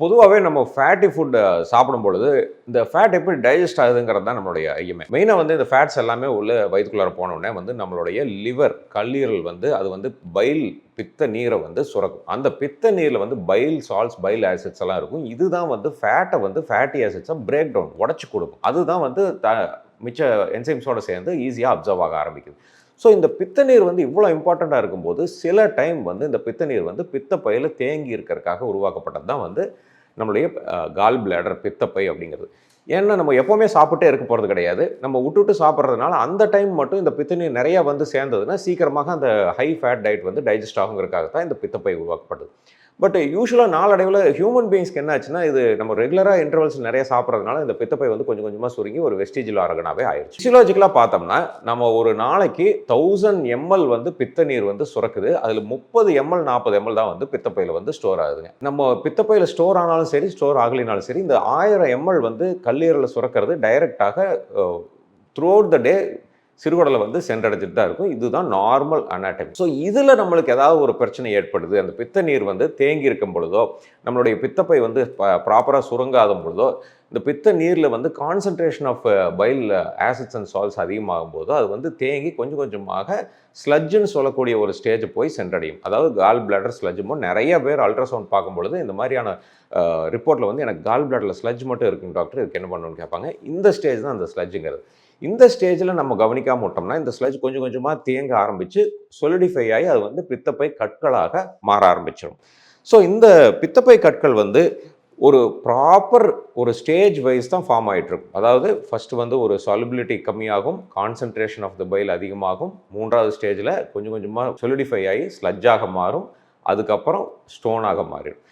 பொதுவாகவே நம்ம fatty food சாப்பிடும் பொழுது இந்த ஃபேட் எப்படி டைஜஸ்ட் ஆகுதுங்கிறது தான் நம்மளுடைய ஐயமே. மெயினாக வந்து இந்த ஃபேட்ஸ் எல்லாமே உள்ள வயிற்றுக்குள்ளார போனோடனே வந்து நம்மளுடைய லிவர் கல்லீரல் வந்து அது வந்து பைல் பித்த நீரை வந்து சுரக்கும். அந்த பித்த நீரில் வந்து பைல் சால்ட்ஸ் பைல் ஆசிட்ஸ் எல்லாம் இருக்கும். இதுதான் வந்து ஃபேட்டை வந்து ஃபேட்டி ஆசிட்ஸை பிரேக் டவுன் உடச்சி கொடுக்கும். அதுதான் வந்து த மிச்ச என்சைம்ஸோடு சேர்ந்து ஈஸியாக அப்சர்வ் ஆக ஆரம்பிக்குது. ஸோ இந்த பித்த நீர் வந்து இவ்வளோ இம்பார்ட்டண்ட்டாக இருக்கும்போது சில டைம் வந்து இந்த பித்த நீர் வந்து பித்தப்பையில் தேங்கி இருக்கிறதுக்காக உருவாக்கப்பட்டது தான் வந்து நம்மளுடைய கால் பிளாடர் பித்தப்பை அப்படிங்கிறது. ஏன்னா நம்ம எப்போவுமே சாப்பிட்டே இருக்க போகிறது கிடையாது. நம்ம விட்டு விட்டு சாப்பிட்றதுனால அந்த டைம் மட்டும் இந்த பித்த நீர் நிறையா வந்து சேர்ந்ததுன்னா சீக்கிரமாக அந்த ஹை ஃபேட் டயட் வந்து டைஜஸ்ட் ஆகுங்கிறதுக்காக தான் இந்த பித்தப்பை உருவாக்கப்பட்டது. பட் யூஸ்வலாக நாளடைவில் ஹியூமன் பீயிங்ஸ்க்கு என்ன ஆச்சுன்னா இது நம்ம ரெகுலராக இன்டர்வல்ஸ் நிறைய சாப்பிட்றதுனால இந்த பித்தப்பை வந்து கொஞ்சம் கொஞ்சமாக சுருங்கி ஒரு வெஸ்டிஜில் ஆர்கனாவே ஆயிடுச்சு ஃபிசியலாஜிக்கலாக பார்த்தோம்னா நம்ம ஒரு நாளைக்கு தௌசண்ட் எம்எல் வந்து பித்த நீர் வந்து சுரக்குது. அதில் முப்பது எம்எல் நாற்பது எம்எல் தான் வந்து பித்தப்பையில் வந்து ஸ்டோர் ஆகுதுங்க. நம்ம பித்தப்பையில் ஸ்டோர் ஆனாலும் சரி ஸ்டோர் ஆகலினாலும் சரி இந்த ஆயிரம் எம்எல் வந்து கல்லீரலில் சுரக்கிறது டைரெக்டாக த்ரூ அவுட் த டே சிறுகுடலை வந்து சென்றடைஞ்சிட்டு தான் இருக்கும். இதுதான் நார்மல் அனாட்டமி ஸோ இதில் நம்மளுக்கு ஏதாவது ஒரு பிரச்சனை ஏற்படுது அந்த பித்த நீர் வந்து தேங்கி இருக்கும் பொழுதோ நம்மளுடைய பித்தப்பை வந்து ப்ராப்பராக சுருங்காத பொழுதோ இந்த பித்த நீரில் வந்து concentration of bile acids and salts அதிகமாகும் போதோ அது வந்து தேங்கி கொஞ்சம் கொஞ்சமாக ஸ்லட்ஜுன்னு சொல்லக்கூடிய ஒரு ஸ்டேஜ் போய் சென்றடையும். அதாவது கால் பிளாடர் ஸ்லட்ஜுமோ நிறைய பேர் அல்ட்ராசவுண்ட் பார்க்கும்பொழுது இந்த மாதிரியான uh, ரிப்போர்ட்டில் வந்து எனக்கு கால் பிளாடரில் ஸ்லட்ஜ் மட்டும் இருக்குங்க டாக்டர் இதுக்கு என்ன பண்ணணும்னு கேட்பாங்க. இந்த ஸ்டேஜ் தான் அந்த ஸ்லட்ஜுங்கிறது இந்த ஸ்டேஜில் நம்ம கவனிக்காம விட்டோம்னா இந்த ஸ்லஜ் கொஞ்சம் கொஞ்சமாக தேங்க ஆரம்பித்து சொலிடிஃபை ஆகி அது வந்து பித்தப்பை கற்களாக மாற ஆரம்பிச்சிடும் ஸோ இந்த பித்தப்பை கற்கள் வந்து ஒரு ப்ராப்பர் ஒரு ஸ்டேஜ் வைஸ் தான் ஃபார்ம் ஆகிட்டுருக்கும் அதாவது ஃபஸ்ட்டு வந்து ஒரு சாலிபிலிட்டி கம்மியாகும் கான்சன்ட்ரேஷன் ஆஃப் த பைல் அதிகமாகும் மூன்றாவது ஸ்டேஜில் கொஞ்சம் கொஞ்சமாக சொலிடிஃபை ஆகி ஸ்லஜ்ஜாக மாறும் அதுக்கப்புறம் ஸ்டோனாக மாறிடும்.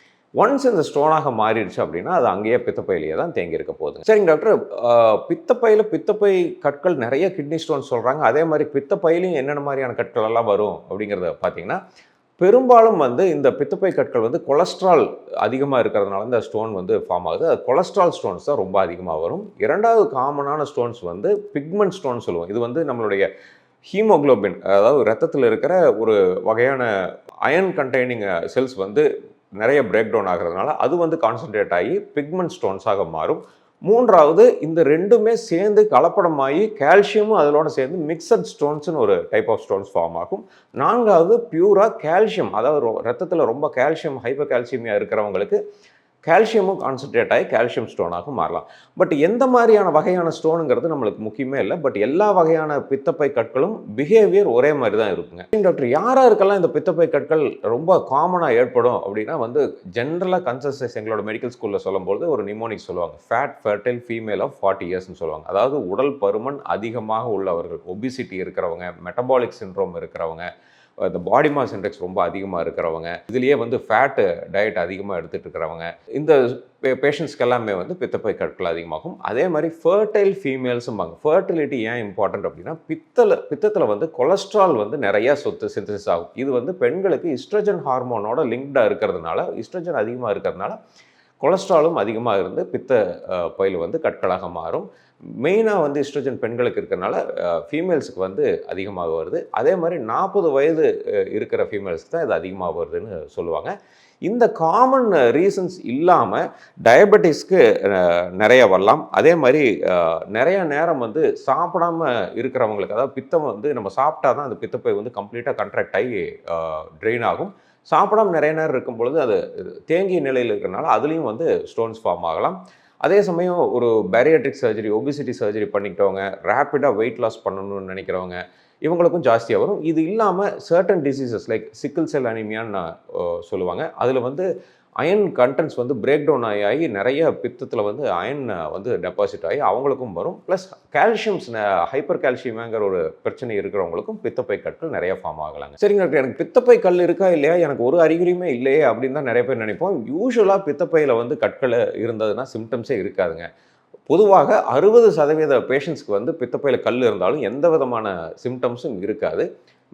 ஒன்ஸ் இந்த ஸ்டோனாக மாறிடுச்சு அப்படின்னா அது அங்கேயே பித்தப்பையிலேயே தான் தேங்கி இருக்க போகுது. சரிங்க டாக்டர் பித்தப்பையில் பித்தப்பை கற்கள் நிறைய கிட்னி ஸ்டோன் சொல்கிறாங்க அதே மாதிரி பித்தப்பையிலையும் என்னென்ன மாதிரியான கற்கள் எல்லாம் வரும் அப்படிங்கிறத பார்த்தீங்கன்னா பெரும்பாலும் வந்து இந்த பித்தப்பை கற்கள் வந்து கொலஸ்ட்ரால் அதிகமாக இருக்கிறதுனால இந்த ஸ்டோன் வந்து ஃபார்ம் ஆகுது. அது கொலஸ்ட்ரால் ஸ்டோன்ஸ் தான் ரொம்ப அதிகமாக வரும். இரண்டாவது காமனான ஸ்டோன்ஸ் வந்து பிக்மெண்ட் ஸ்டோன் சொல்லுவோம். இது வந்து நம்மளுடைய ஹீமோக்ளோபின் அதாவது ரத்தத்தில் இருக்கிற ஒரு வகையான அயன் கண்டெய்னிங் செல்ஸ் வந்து நிறைய பிரேக் டவுன் ஆகிறதுனால அது வந்து கான்சன்ட்ரேட் ஆகி பிக்மெண்ட் ஸ்டோன்ஸாக மாறும். மூன்றாவது இந்த ரெண்டுமே சேர்ந்து கலப்படமாகி கால்சியமும் அதோட சேர்ந்து மிக்சட் ஸ்டோன்ஸ்னு ஒரு டைப் ஆஃப் ஸ்டோன்ஸ் ஃபார்ம் ஆகும். நான்காவது பியூராக கால்சியம் அதாவது ரத்தத்தில் ரொம்ப கால்சியம் ஹைப்பர் கால்சியமியாக இருக்கிறவங்களுக்கு கால்சியமும் கான்சன்ட்ரேட் ஆகி கால்சியம் ஸ்டோனாக மாறலாம். பட் எந்த மாதிரியான வகையான ஸ்டோனுங்கிறது நம்மளுக்கு முக்கியமே இல்லை. பட் எல்லா வகையான பித்தப்பை கற்களும் பிஹேவியர் ஒரே மாதிரி தான் இருக்குங்க. டாக்டர் யாராக இருக்கலாம் இந்த பித்தப்பை கற்கள் ரொம்ப காமனாக ஏற்படும் அப்படின்னா வந்து ஜென்ரலாக கன்சன்சஸ் எங்களோட மெடிக்கல் ஸ்கூலில் சொல்லும்போது ஒரு நிமோனிக் சொல்லுவாங்க. Fat fertile female of forty இயர்ஸ்னு சொல்லுவாங்க. அதாவது உடல் பருமன் அதிகமாக உள்ளவர்கள். ஒபிசிட்டி இருக்கிறவங்க மெட்டபாலிக் சின்ரோம் இருக்கிறவங்க. இந்த பாடி மாஸ் இண்டெக்ஸ் ரொம்ப அதிகமாக இருக்கிறவங்க இதுலேயே வந்து ஃபேட்டு டயட் அதிகமாக எடுத்துகிட்டு இருக்கிறவங்க இந்த பேஷண்ட்ஸ்க்கு எல்லாமே வந்து பித்தப்பை கற்கள் அதிகமாகும். அதே மாதிரி ஃபர்டைல் ஃபீமேல்ஸும்பாங்க ஃபர்டிலிட்டி ஏன் இம்பார்ட்டன்ட் அப்படின்னா பித்தல பித்தத்தில் வந்து கொலஸ்ட்ரால் வந்து நிறையா சொத்து சிந்தசிஸ் ஆகும். இது வந்து பெண்களுக்கு இஸ்ட்ரஜன் ஹார்மோனோட லிங்க்டாக இருக்கிறதுனால இஸ்ட்ரஜன் அதிகமாக இருக்கிறதுனால கொலஸ்ட்ராலும் அதிகமாக இருந்து பித்த பயில் வந்து கற்களாக மாறும். மெயினாக வந்து இஸ்ட்ரோஜன் பெண்களுக்கு இருக்கிறனால ஃபீமேல்ஸுக்கு வந்து அதிகமாக வருது. அதே மாதிரி நாற்பது வயது இருக்கிற ஃபீமேல்ஸ்க்கு தான் இது அதிகமாக வருதுன்னு சொல்லுவாங்க. இந்த காமன் ரீசன்ஸ் இல்லாமல் டயபெட்டிஸ்க்கு நிறைய வரலாம். அதே மாதிரி நிறைய நேரம் வந்து சாப்பிடாம இருக்கிறவங்களுக்கு அதாவது பித்தம் வந்து நம்ம சாப்பிட்டா தான் அந்த பித்தப்பை வந்து கம்ப்ளீட்டாக கண்ட்ராக்ட் ஆகி ட்ரெயின் ஆகும். சாப்பிடாம நிறைய நேரம் இருக்கும் பொழுது அது தேங்கிய நிலையில் இருக்கிறனால அதுலேயும் வந்து ஸ்டோன்ஸ் ஃபார்ம் ஆகலாம். அதே சமயம் ஒரு பேரியாட்ரிக் சர்ஜரி ஒபிசிட்டி சர்ஜரி பண்ணிக்கிட்டவங்க ரேப்பிடாக வெயிட் லாஸ் பண்ணணும்னு நினைக்கிறவங்க இவங்களுக்கும் ஜாஸ்தியாக வரும். இது இல்லாமல் certain diseases like sickle cell அனிமியான்னு சொல்லுவாங்க. அதில் வந்து அயன் கண்டென்ட்ஸ் வந்து பிரேக் டவுன் ஆகி ஆகி நிறைய பித்தத்தில் வந்து அயன் வந்து டெபாசிட் ஆகி அவங்களுக்கும் வரும். ப்ளஸ் கால்சியம்ஸ் ஹைப்பர் கால்சியமேங்கிற ஒரு பிரச்சனை இருக்கிறவங்களுக்கும் பித்தப்பை கற்கள் நிறைய ஃபார்ம் ஆகலாங்க. சரிங்க டாக்டர் எனக்கு பித்தப்பை கல் இருக்கா இல்லையா? எனக்கு ஒரு அறிகுறியுமே இல்லையே அப்படின்னு தான் நிறைய பேர் நினைப்போம். யூஸ்வலாக பித்தப்பையில் வந்து கற்கள் இருந்ததுன்னா சிம்டம்ஸே இருக்காதுங்க. பொதுவாக அறுபது சதவீத பேஷண்ட்ஸ்க்கு வந்து பித்தப்பையில் கல் இருந்தாலும் எந்த விதமான சிம்டம்ஸும் இருக்காது.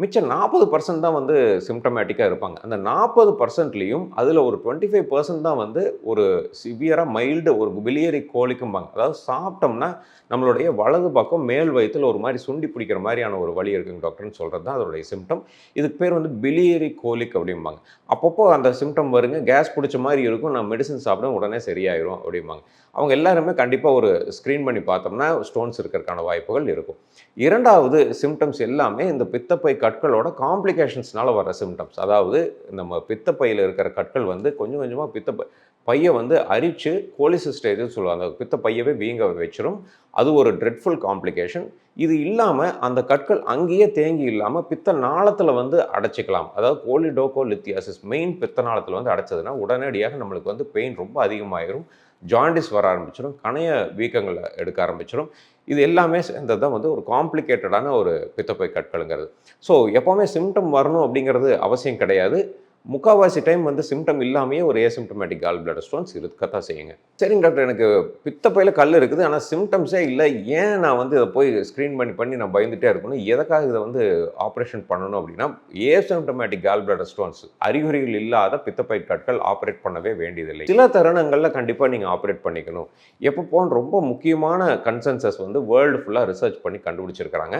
மிச்சம் நாற்பது பர்சன்ட் தான் வந்து சிம்டமேட்டிக்காக இருப்பாங்க. அந்த நாற்பது பர்சன்ட்லேயும் அதில் ஒரு டுவெண்ட்டி ஃபைவ் பர்சன்ட் தான் வந்து ஒரு சிவியராக மைல்டு ஒரு பிலியரி கோழிக்கும்பாங்க அதாவது சாப்பிட்டோம்னா நம்மளுடைய வலது பக்கம் மேல் வயிற்றில் ஒரு மாதிரி சுண்டி பிடிக்கிற மாதிரியான ஒரு வழி இருக்குங்க டாக்டர்னு சொல்கிறது தான் அதோடைய சிம்டம் இதுக்கு பேர் வந்து பிலியரி கோலிக் அப்படிம்பாங்க. அப்பப்போ அந்த சிம்டம் வருங்க. கேஸ் பிடிச்ச மாதிரி இருக்கும். நான் மெடிசன் சாப்பிட உடனே சரியாயிரும் அப்படிம்பாங்க. அவங்க எல்லாருமே கண்டிப்பாக ஒரு ஸ்க்ரீன் பண்ணி பார்த்தோம்னா ஸ்டோன்ஸ் இருக்கிறதுக்கான வாய்ப்புகள் இருக்கும். இரண்டாவது சிம்டம்ஸ் எல்லாமே இந்த பித்தப்பை கற்களோட காம்ப்ளிகேஷன்ஸ்னால வர சிம்டம்ஸ் அதாவது நம்ம பித்தப்பையில் இருக்கிற கற்கள் வந்து கொஞ்சம் கொஞ்சமாக பித்த பையை வந்து அரிச்சு கோலிசிஸ்டேஜ் சொல்லுவாங்க. அந்த பித்த பையவே வீங்க வச்சிரும். அது ஒரு ட்ரெட்ஃபுல் காம்ப்ளிகேஷன் இது இல்லாமல் அந்த கற்கள் அங்கேயே தேங்கி இல்லாமல் பித்த நாளத்தில் வந்து அடைச்சிக்கலாம். அதாவது கோலிடோகோ லித்தியாசிஸ் மெயின் பித்த நாளத்தில் வந்து அடைச்சதுன்னா உடனடியாக நம்மளுக்கு வந்து பெயின் ரொம்ப அதிகமாயிரும். ஜாண்டிஸ் வர ஆரம்பிச்சிடும் கணைய வீக்கங்களை எடுக்க ஆரம்பிச்சிடும் இது எல்லாமே சேர்ந்தது தான் வந்து ஒரு காம்ப்ளிகேட்டடான ஒரு பித்தப்பை கற்களுங்கிறது. ஸோ எப்போவுமே சிம்டம் வரணும் அப்படிங்கிறது அவசியம் கிடையாது. முக்கால்வாசி டைம் வந்து சிம்டம் இல்லாமையே ஒரு ஏசிம்டமேட்டிக் கால் பிளட் ஸ்டோன்ஸ் இருக்கத்தான் செய்யுங்க. சரிங்க டாக்டர் எனக்கு பித்தப்பையில் கல் இருக்குது ஆனால் சிம்டம்ஸே இல்லை. ஏன் நான் வந்து இதை போய் ஸ்க்ரீன் பண்ணி பண்ணி நான் பயந்துகிட்டே இருக்கணும்? எதுக்காக இதை வந்து ஆப்ரேஷன் பண்ணணும் அப்படின்னா ஏசிம்டமேட்டிக் கால் பிளட் ஸ்டோன்ஸ் அறிகுறிகள் இல்லாத பித்தப்பை கற்கள் ஆப்ரேட் பண்ணவே வேண்டியதில்லை. சில தருணங்களில் கண்டிப்பாக நீங்கள் ஆப்ரேட் பண்ணிக்கணும். எப்போ போன ரொம்ப முக்கியமான கன்சென்சஸ் வந்து வேர்ல்டு ஃபுல்லாக ரிசர்ச் பண்ணி கண்டுபிடிச்சிருக்கிறாங்க.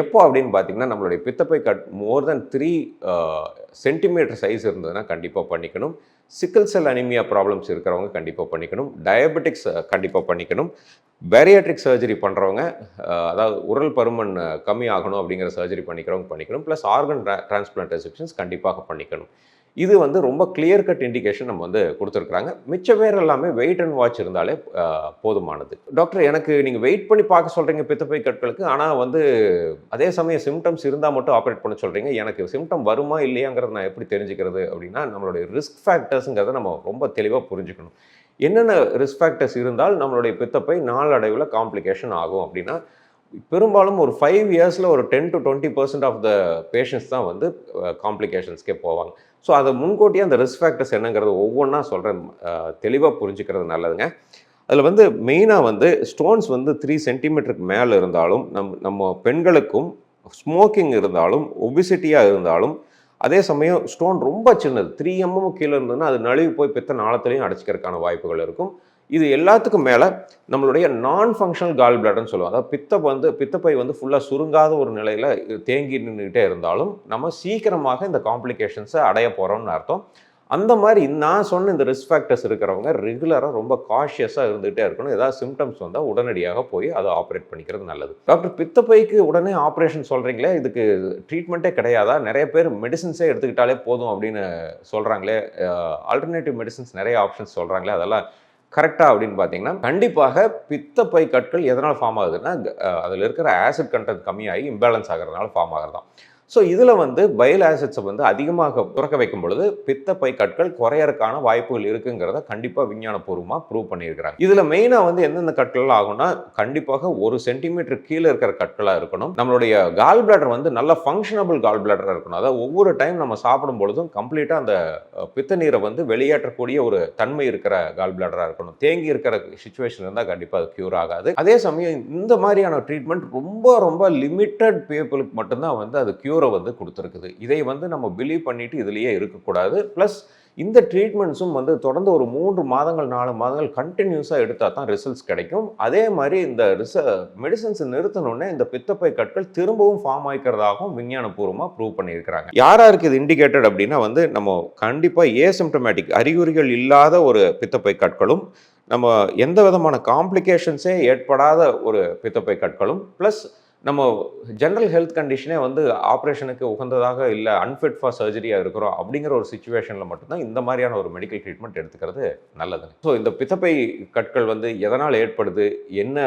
எப்போ அப்படின்னு பார்த்தீங்கன்னா நம்மளுடைய பித்தப்பை cut more than three centimetre size இருந்ததுன்னா கண்டிப்பாக பண்ணிக்கணும். சிக்கல் செல் அனிமியா ப்ராப்ளம்ஸ் இருக்கிறவங்க கண்டிப்பாக பண்ணிக்கணும். டயபெட்டிக்ஸ் கண்டிப்பாக பண்ணிக்கணும். பேரியாட்ரிக் சர்ஜரி பண்ணுறவங்க அதாவது உரல் பருமன் கம்மி ஆகணும் அப்படிங்கிற சர்ஜரி பண்ணிக்கிறவங்க பண்ணிக்கணும். ப்ளஸ் ஆர்கன் டிரான்ஸ்பிளான்ட் ரெசிப்ஷன்ஸ் கண்டிப்பாக பண்ணிக்கணும். இது வந்து ரொம்ப கிளியர் கட் இண்டிகேஷன் நம்ம வந்து கொடுத்துருக்குறாங்க. மிச்ச பேர் எல்லாமே வெயிட் அண்ட் வாட்ச் இருந்தாலே போதுமானது. டாக்டர் எனக்கு நீங்கள் வெயிட் பண்ணி பார்க்க சொல்கிறீங்க பித்தப்பை கற்களுக்கு. ஆனால் வந்து அதே சமயம் சிம்டம்ஸ் இருந்தால் மட்டும் ஆப்ரேட் பண்ண சொல்கிறீங்க எனக்கு சிம்டம் வருமா இல்லையாங்கிறத நான் எப்படி தெரிஞ்சுக்கிறது அப்படின்னா நம்மளுடைய ரிஸ்க் ஃபேக்டர்ஸுங்கிறத நம்ம ரொம்ப தெளிவாக புரிஞ்சுக்கணும். என்னென்ன ரிஸ்க் ஃபேக்டர்ஸ் இருந்தால் நம்மளுடைய பித்தப்பை நாளடைவில் காம்ப்ளிகேஷன் ஆகும் அப்படின்னா பெரும்பாலும் ஒரு ஃபைவ் இயர்ஸில் ஒரு ten to twenty percent of the patients தான் வந்து காம்ப்ளிகேஷன்ஸ்க்கே போவாங்க. ஸோ அதை முன்கூட்டியே அந்த ரிஸ்க் ஃபேக்டர்ஸ் என்னங்கிறது ஒவ்வொன்றா சொல்கிறேன் தெளிவாக புரிஞ்சுக்கிறது நல்லதுங்க. அதில் வந்து மெயினாக வந்து ஸ்டோன்ஸ் வந்து த்ரீ சென்டிமீட்டருக்கு மேலே இருந்தாலும் நம் நம்ம பெண்களுக்கும் ஸ்மோக்கிங் இருந்தாலும் ஒபிசிட்டியாக இருந்தாலும் அதே சமயம் ஸ்டோன் ரொம்ப சின்னது த்ரீ எம்எம் கீழே இருந்ததுன்னா அது நழுவி போய் பித்த நாளத்துலேயும் அடைச்சிக்கிறதுக்கான வாய்ப்புகள் இருக்கும். இது எல்லாத்துக்கும் மேலே நம்மளுடைய நான் ஃபங்க்ஷனல் கால் பிளாடர்னு சொல்லுவோம் அதாவது பித்த வந்து பித்தப்பை வந்து ஃபுல்லாக சுருங்காத ஒரு நிலையில் தேங்கி நின்றுக்கிட்டே இருந்தாலும் நம்ம சீக்கிரமாக இந்த காம்ப்ளிகேஷன்ஸை அடைய போகிறோம்னு அர்த்தம். அந்த மாதிரி நான் சொன்ன இந்த ரிஸ்க் ஃபேக்டர்ஸ் இருக்கிறவங்க ரெகுலராக ரொம்ப காஷியஸாக இருந்துகிட்டே இருக்கணும். ஏதாவது சிம்டம்ஸ் வந்தால் உடனடியாக போய் அதை ஆப்ரேட் பண்ணிக்கிறது நல்லது. டாக்டர் பித்தப்பைக்கு உடனே ஆப்ரேஷன் சொல்கிறீங்களே இதுக்கு ட்ரீட்மெண்ட்டே கிடையாதா? நிறைய பேர் மெடிசின்ஸே எடுத்துக்கிட்டாலே போதும் அப்படின்னு சொல்கிறாங்களே ஆல்டர்னேட்டிவ் மெடிசின்ஸ் நிறைய ஆப்ஷன்ஸ் சொல்கிறாங்களே அதெல்லாம் கரெக்டாக அப்படின்னு பார்த்தீங்கன்னா கண்டிப்பாக பித்தப்பை கற்கள் எதனால் ஃபார்ம் ஆகுதுன்னா அதில் இருக்கிற ஆசிட் கண்டென்ட் கம்மியாகி இம்பேலன்ஸ் ஆகிறதுனால ஃபார்ம் ஆகிறது தான் ஸோ இதில் வந்து பயல் ஆசிட்ஸை வந்து அதிகமாக துறக்க வைக்கும் பொழுது பித்தப்பை கற்கள் குறையறக்கான வாய்ப்புகள் இருக்குங்கிறத கண்டிப்பாக விஞ்ஞானபூர்வமாக ப்ரூவ் பண்ணியிருக்கிறாங்க. இதில் மெயினாக வந்து எந்தெந்த கற்கள் ஆகும்னா கண்டிப்பாக ஒரு சென்டிமீட்டர் கீழே இருக்கிற கற்களாக இருக்கணும். நம்மளுடைய கால் பிளாடர் வந்து நல்ல ஃபங்க்ஷனபிள் கால் பிளாடராக இருக்கணும். அதாவது ஒவ்வொரு டைம் நம்ம சாப்பிடும் பொழுதும் கம்ப்ளீட்டாக அந்த பித்த நீரை வந்து வெளியேற்றக்கூடிய ஒரு தன்மை இருக்கிற கால் பிளாடராக இருக்கணும். தேங்கி இருக்கிற சுச்சுவேஷன் இருந்தால் கண்டிப்பாக அது க்யூர் ஆகாது. அதே சமயம் இந்த மாதிரியான ட்ரீட்மெண்ட் ரொம்ப ரொம்ப லிமிட்டட் பீப்புளுக்கு மட்டும்தான் வந்து அது க்யூர் க்யூரை வந்து கொடுத்துருக்குது. இதை வந்து நம்ம பிலீவ் பண்ணிட்டு இதுலேயே இருக்கக்கூடாது. ப்ளஸ் இந்த ட்ரீட்மெண்ட்ஸும் வந்து தொடர்ந்து ஒரு மூன்று மாதங்கள் நாலு மாதங்கள் கண்டினியூஸாக எடுத்தால் தான் ரிசல்ட்ஸ் கிடைக்கும். அதே மாதிரி இந்த ரிச மெடிசன்ஸ் நிறுத்தணுன்னே இந்த பித்தப்பை கற்கள் திரும்பவும் ஃபார்ம் ஆகிக்கிறதாகவும் விஞ்ஞானபூர்வமாக ப்ரூவ் பண்ணியிருக்கிறாங்க. யாராருக்கு இது இண்டிகேட்டட் அப்படின்னா வந்து நம்ம கண்டிப்பாக ஏசிம்டமேட்டிக் அறிகுறிகள் இல்லாத ஒரு பித்தப்பை கற்களும் நம்ம எந்த விதமான காம்ப்ளிகேஷன்ஸே ஏற்படாத ஒரு பித்தப்பை கற்களும். ப்ளஸ் நம்ம ஜென்ரல் ஹெல்த் கண்டிஷனே வந்து ஆப்ரேஷனுக்கு உகந்ததாக இல்லை அன்ஃபிட் ஃபார் சர்ஜரியாக இருக்கிறோம் அப்படிங்கிற ஒரு சுச்சுவேஷனில் மட்டும்தான் இந்த மாதிரியான ஒரு மெடிக்கல் ட்ரீட்மெண்ட் எடுத்துக்கிறது நல்லது. ஸோ இந்த பித்தப்பை கற்கள் வந்து எதனால் ஏற்படுது? என்ன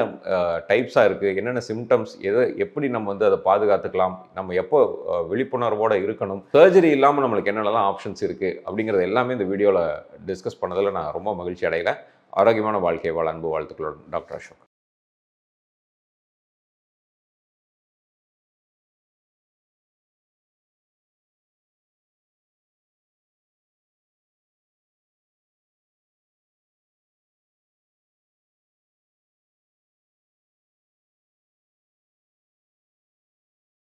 டைப்ஸாக இருக்குது என்னென்ன சிம்டம்ஸ் எதை எப்படி நம்ம வந்து அதை பாதுகாத்துக்கலாம்? நம்ம எப்போ விழிப்புணர்வோடு இருக்கணும்? சர்ஜரி இல்லாமல் நம்மளுக்கு என்னென்னலாம் ஆப்ஷன்ஸ் இருக்குது அப்படிங்கிறது எல்லாமே இந்த வீடியோவில் டிஸ்கஸ் பண்ணதில் நான் ரொம்ப மகிழ்ச்சி அடையலை ஆரோக்கியமான வாழ்க்கை வாழ அன்பு வாழ்த்துக்களோட டாக்டர் அசோக்.